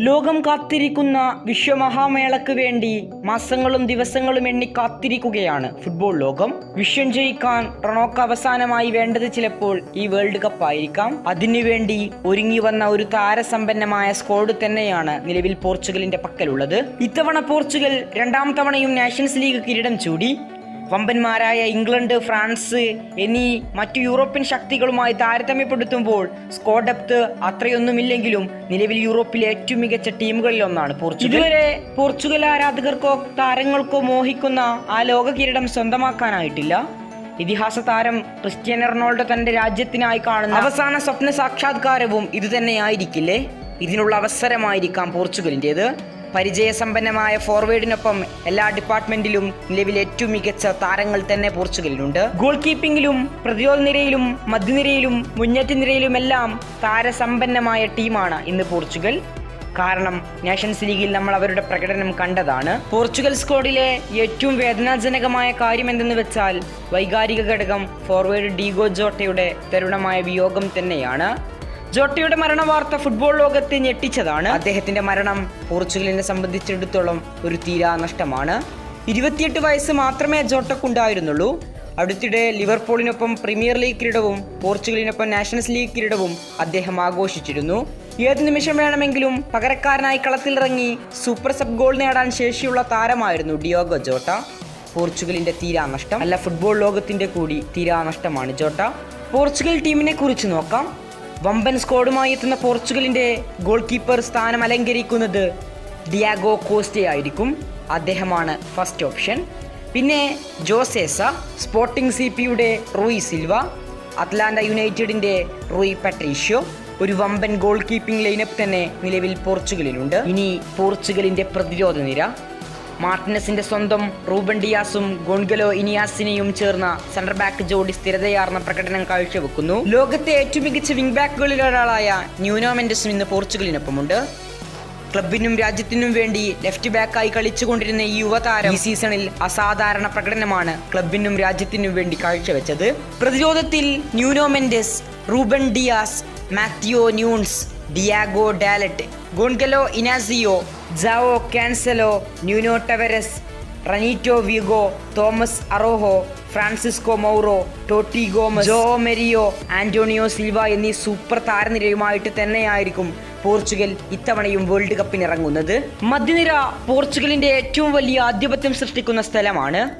ലോകം കാത്തിരിക്കുന്ന വിശ്വമഹാമേളക്ക് വേണ്ടി മാസങ്ങളും ദിവസങ്ങളും എണ്ണി കാത്തിരിക്കുകയാണ് ഫുട്ബോൾ ലോകം. വിശ്വം ജയിക്കാൻ റൊണോക്ക് അവസാനമായി വേണ്ടത് ചിലപ്പോൾ ഈ വേൾഡ് കപ്പ് ആയിരിക്കാം. അതിനുവേണ്ടി ഒരുങ്ങി വന്ന ഒരു താരസമ്പന്നമായ സ്ക്വാഡ് തന്നെയാണ് നിലവിൽ പോർച്ചുഗലിന്റെ പക്കലുള്ളത്. ഇത്തവണ പോർച്ചുഗൽ രണ്ടാം തവണയും നാഷൻസ് ലീഗ് കിരീടം ചൂടി. വമ്പന്മാരായ ഇംഗ്ലണ്ട് ഫ്രാൻസ് എന്നീ മറ്റു യൂറോപ്യൻ ശക്തികളുമായി താരതമ്യപ്പെടുത്തുമ്പോൾ സ്കോഡ് ഡെപ്ത് അത്രയൊന്നുമില്ലെങ്കിലും നിലവിൽ യൂറോപ്പിലെ ഏറ്റവും മികച്ച ടീമുകളിൽ ഒന്നാണ് പോർച്ചുഗൽ. ഇതുവരെ പോർച്ചുഗൽ ആരാധകർക്കോ താരങ്ങൾക്കോ മോഹിക്കുന്ന ആ ലോക കിരീടം സ്വന്തമാക്കാനായിട്ടില്ല. ഇതിഹാസ താരം ക്രിസ്ത്യാനോ റൊണാൾഡോ തന്റെ രാജ്യത്തിനായി കാണുന്ന അവസാന സ്വപ്ന സാക്ഷാത്കാരവും ഇതുതന്നെയായിരിക്കില്ലേ? ഇതിനുള്ള അവസരമായിരിക്കാം പോർച്ചുഗലിന്റെത്. പരിചയസമ്പന്നമായ ഫോർവേഡിനൊപ്പം എല്ലാ ഡിപ്പാർട്ട്മെന്റിലും നിലവിൽ ഏറ്റവും മികച്ച താരങ്ങൾ തന്നെ പോർച്ചുഗലിനുണ്ട് ഗോൾ കീപ്പിംഗിലും പ്രതിരോധ നിരയിലും മധ്യനിരയിലും മുന്നേറ്റ നിരയിലുമെല്ലാം താരസമ്പന്നമായ ടീമാണ് ഇന്ന് പോർച്ചുഗൽ. കാരണം നാഷൻസ് ലീഗിൽ നമ്മൾ അവരുടെ പ്രകടനം കണ്ടതാണ്. പോർച്ചുഗൽ സ്ക്വാഡിലെ ഏറ്റവും വേദനാജനകമായ കാര്യം എന്തെന്ന് വെച്ചാൽ വൈകാരിക ഘടകം ഫോർവേഡ് ഡീഗോ ജോട്ടയുടെ തരുണമായ വിയോഗം തന്നെയാണ്. ജോട്ടയുടെ മരണ വാർത്ത ഫുട്ബോൾ ലോകത്തെ ഞെട്ടിച്ചതാണ്. അദ്ദേഹത്തിന്റെ മരണം പോർച്ചുഗലിനെ സംബന്ധിച്ചിടത്തോളം ഒരു തീരാ നഷ്ടമാണ്. ഇരുപത്തിയെട്ട് വയസ്സ് മാത്രമേ ജോട്ടക്കുണ്ടായിരുന്നുള്ളൂ അടുത്തിടെ ലിവർപൂളിനൊപ്പം പ്രീമിയർ ലീഗ് കിരീടവും പോർച്ചുഗലിനൊപ്പം നാഷണൽസ് ലീഗ് കിരീടവും അദ്ദേഹം ആഘോഷിച്ചിരുന്നു. ഏത് നിമിഷം വേണമെങ്കിലും പകരക്കാരനായി കളത്തിലിറങ്ങി സൂപ്പർ സബ് ഗോൾ നേടാൻ ശേഷിയുള്ള താരമായിരുന്നു ഡിയോഗോ ജോട്ട. പോർച്ചുഗലിന്റെ തീരാനഷ്ടം അല്ല ഫുട്ബോൾ ലോകത്തിന്റെ കൂടി തീരാനഷ്ടമാണ് ജോട്ട. പോർച്ചുഗൽ ടീമിനെ കുറിച്ച് നോക്കാം. വമ്പൻ സ്കോഡുമായി എത്തുന്ന പോർച്ചുഗലിന്റെ ഗോൾ കീപ്പർ സ്ഥാനം അലങ്കരിക്കുന്നത് ഡിയാഗോ കോസ്റ്റേ ആയിരിക്കും അദ്ദേഹമാണ് ഫസ്റ്റ് ഓപ്ഷൻ. പിന്നെ ജോസേസ സ്പോർട്ടിംഗ് സി പിയുടെ റൂയി സിൽവ അറ്റ്ലാന്റ യുണൈറ്റഡിന്റെ റൂയി പട്രീഷ്യോ ഒരു വമ്പൻ ഗോൾ കീപ്പിംഗ് ലൈനപ്പ് തന്നെ നിലവിൽ പോർച്ചുഗലിനുണ്ട് ഇനി പോർച്ചുഗലിന്റെ പ്രതിരോധ നിര മാർട്ടിനസിന്റെ സ്വന്തം റൂബൻ ഡിയാസും ഗോൺഗലോ ഇനിയാസിനെയും ചേർന്ന സെന്റർ ബാക്ക് ജോഡി സ്ഥിരതയാർന്ന പ്രകടനം കാഴ്ചവെക്കുന്നു. ലോകത്തെ ഏറ്റവും മികച്ച വിംഗ് ബാക്കുകളിൽ ഒരാളായ ന്യൂനോ മെൻഡസും ഇന്ന് പോർച്ചുഗലിനൊപ്പമുണ്ട്. ക്ലബിനും രാജ്യത്തിനും വേണ്ടി ലെഫ്റ്റ് ബാക്കായി കളിച്ചുകൊണ്ടിരുന്ന ഈ യുവതാരം ഈ സീസണിൽ അസാധാരണ പ്രകടനമാണ് ക്ലബിനും രാജ്യത്തിനും വേണ്ടി കാഴ്ചവെച്ചത്. പ്രതിരോധത്തിൽ Nuno Mendes Ruben Dias Matheus Nunes Diogo Dalot Goncalo Inacio Joao Cancelo Nuno Tavares Renato Veiga Tomas Araujo Francisco Mauro Toti Gomes Joao Mario Antonio Silva എന്നീ സൂപ്പർ താരനിരയുമായിട്ട് തന്നെയായിരിക്കും പോർച്ചുഗൽ ഇത്തവണയും വേൾഡ് കപ്പിനിറങ്ങുന്നത് മധ്യനിര പോർച്ചുഗലിന്റെ ഏറ്റവും വലിയ ആധിപത്യം സൃഷ്ടിക്കുന്ന സ്ഥലമാണ്.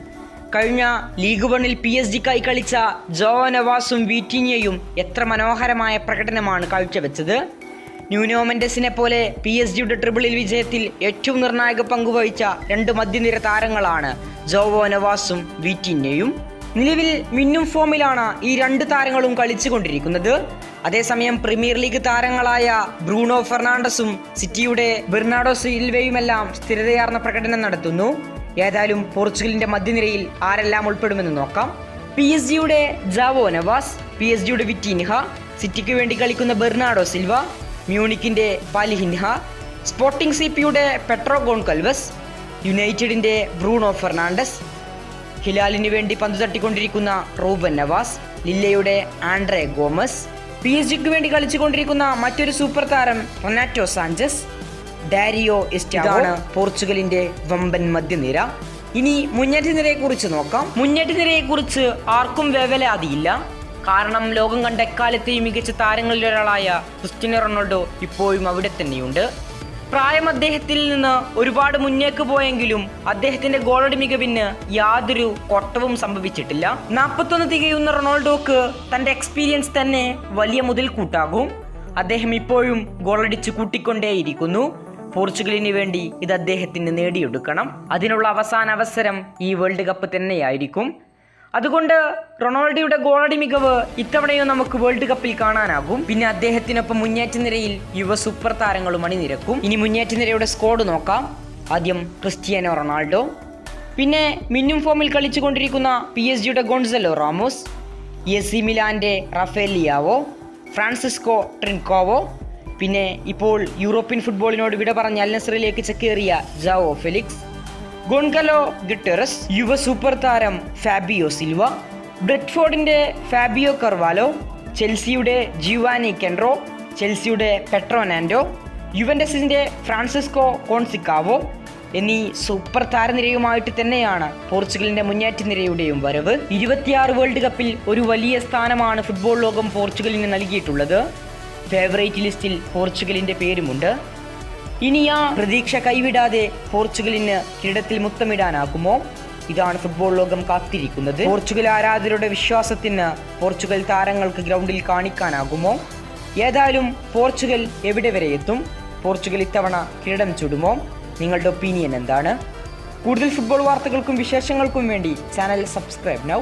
കഴിഞ്ഞ ലീഗ് വണ്ണിൽ പി എസ് ജിക്കായി കളിച്ച ജോ നവാസും വീറ്റിനിയയും എത്ര മനോഹരമായ പ്രകടനമാണ് കാഴ്ചവെച്ചത്? ന്യൂനോമെൻഡസിനെ പോലെ പി എസ് ജിയുടെ ട്രിപ്പിളിൽ വിജയത്തിൽ ഏറ്റവും നിർണായക പങ്കുവഹിച്ച രണ്ട് മധ്യനിര താരങ്ങളാണ് ജോവോ നവാസും വീറ്റിന്യയും നിലവിൽ മിന്നും ഫോമിലാണ് ഈ രണ്ട് താരങ്ങളും കളിച്ചുകൊണ്ടിരിക്കുന്നത്. അതേസമയം പ്രീമിയർ ലീഗ് താരങ്ങളായ ബ്രൂണോ ഫെർണാണ്ടസും സിറ്റിയുടെ ബെർണാഡോ സിൽവയുമെല്ലാം സ്ഥിരതയാർന്ന പ്രകടനം നടത്തുന്നു. ഏതായാലും പോർച്ചുഗലിന്റെ മധ്യനിരയിൽ ആരെല്ലാം ഉൾപ്പെടുമെന്ന് നോക്കാം. പി എസ് ജിയുടെ ജാവോ നവാസ് പി എസ് ജിയുടെ വിറ്റിൻഹ സിറ്റിക്ക് വേണ്ടി കളിക്കുന്ന ബെർണാഡോ സിൽവ മ്യൂണിക്കിന്റെ പാലിഹിൻഹ സ്പോർട്ടിംഗ് സി പിയുടെ പെട്രോ ഗോൺകൽവസ് യുണൈറ്റഡിന്റെ ബ്രൂണോ ഫെർണാണ്ടസ് ഹിലാലിന് വേണ്ടി പന്തു തട്ടിക്കൊണ്ടിരിക്കുന്ന റൂബൻ നവാസ് ലില്ലയുടെ ആൻഡ്രേ ഗോമസ് പി എസ് ജിക്ക് വേണ്ടി കളിച്ചുകൊണ്ടിരിക്കുന്ന മറ്റൊരു സൂപ്പർ താരം റൊനാറ്റോ സാഞ്ചസ് ഡാരിയോ ഇസ്റ്റാണ് പോർച്ചുഗലിന്റെ വമ്പൻ മധ്യനിര. ഇനി മുന്നേറ്റ നിരയെ കുറിച്ച് നോക്കാം. മുന്നേറ്റ നിരയെ കുറിച്ച് ആർക്കും വേവലാതിയില്ല. കാരണം ലോകം കണ്ട എക്കാലത്തെയും മികച്ച താരങ്ങളിൽ ഒരാളായ ക്രിസ്ത്യനോ റൊണാൾഡോ ഇപ്പോഴും അവിടെ തന്നെയുണ്ട്. പ്രായം അദ്ദേഹത്തിൽ നിന്ന് ഒരുപാട് മുന്നേക്ക് പോയെങ്കിലും അദ്ദേഹത്തിന്റെ ഗോളടി മികവിന് യാതൊരു കൊട്ടവും സംഭവിച്ചിട്ടില്ല. നാൽപ്പത്തൊന്ന് തികയുന്ന റൊണാൾഡോക്ക് തന്റെ എക്സ്പീരിയൻസ് തന്നെ വലിയ മുതൽ കൂട്ടാകും അദ്ദേഹം ഇപ്പോഴും ഗോളടിച്ച് കൂട്ടിക്കൊണ്ടേയിരിക്കുന്നു. പോർച്ചുഗലിന് വേണ്ടി ഇത് അദ്ദേഹത്തിന് നേടിയെടുക്കണം. അതിനുള്ള അവസാന അവസരം ഈ വേൾഡ് കപ്പ് തന്നെയായിരിക്കും. അതുകൊണ്ട് റൊണാൾഡോയുടെ ഗോളടി മികവ് ഇത്തവണയും നമുക്ക് വേൾഡ് കപ്പിൽ കാണാനാകും. പിന്നെ അദ്ദേഹത്തിനൊപ്പം മുന്നേറ്റ നിരയിൽ യുവ സൂപ്പർ താരങ്ങളും അണിനിരക്കും. ഇനി മുന്നേറ്റ നിരയുടെ സ്കോഡ് നോക്കാം. ആദ്യം ക്രിസ്ത്യാനോ റൊണാൾഡോ. പിന്നെ മിന്നും ഫോമിൽ കളിച്ചുകൊണ്ടിരിക്കുന്ന പി എസ് ജിയുടെ ഗോൺസലോ റാമോസ്. എ സി മിലാന്റെ റഫേൽ ലിയാവോ. Francisco Trincao. പിന്നെ ഇപ്പോൾ യൂറോപ്യൻ ഫുട്ബോളിനോട് വിട പറഞ്ഞ് അൽ നസറിലേക്ക് ചെക്കേറിയ ജാവോ ഫെലിക്സ്. ഗോൺഗലോ ഗിറ്ററസ് യുവ സൂപ്പർ താരം ഫാബിയോ സിൽവ ബ്രെഡ്ഫോർഡിന്റെ ഫാബിയോ കർവാലോ ചെൽസിയുടെ ജിവാനി കെൻറോ ചെൽസിയുടെ പെട്രോനാൻഡോ യുവൻഡസിന്റെ ഫ്രാൻസിസ്കോ കോൺസിക്കാവോ എന്നീ സൂപ്പർ താരനിരയുമായിട്ട് തന്നെയാണ് പോർച്ചുഗലിന്റെ മുന്നേറ്റ നിരയുടെയും വരവ്. ഇരുപത്തിയാറ് വേൾഡ് കപ്പിൽ ഒരു വലിയ സ്ഥാനമാണ് ഫുട്ബോൾ ലോകം പോർച്ചുഗലിന് നൽകിയിട്ടുള്ളത്. ഫേവറേറ്റ് ലിസ്റ്റിൽ പോർച്ചുഗലിന്റെ പേരുമുണ്ട്. ഇനി ആ പ്രതീക്ഷ കൈവിടാതെ പോർച്ചുഗലിന് കിരീടത്തിൽ മുത്തമിടാനാകുമോ? ഇതാണ് ഫുട്ബോൾ ലോകം കാത്തിരിക്കുന്നത്. പോർച്ചുഗൽ ആരാധകരുടെ വിശ്വാസത്തിന് പോർച്ചുഗൽ താരങ്ങൾക്ക് ഗ്രൗണ്ടിൽ കാണിക്കാനാകുമോ? ഏതായാലും പോർച്ചുഗൽ എവിടെ വരെ എത്തും? പോർച്ചുഗൽ ഇത്തവണ കിരീടം ചുടുമോ? നിങ്ങളുടെ ഒപ്പീനിയൻ എന്താണ്? കൂടുതൽ ഫുട്ബോൾ വാർത്തകൾക്കും വിശേഷങ്ങൾക്കും വേണ്ടി ചാനൽ സബ്സ്ക്രൈബ് നൗ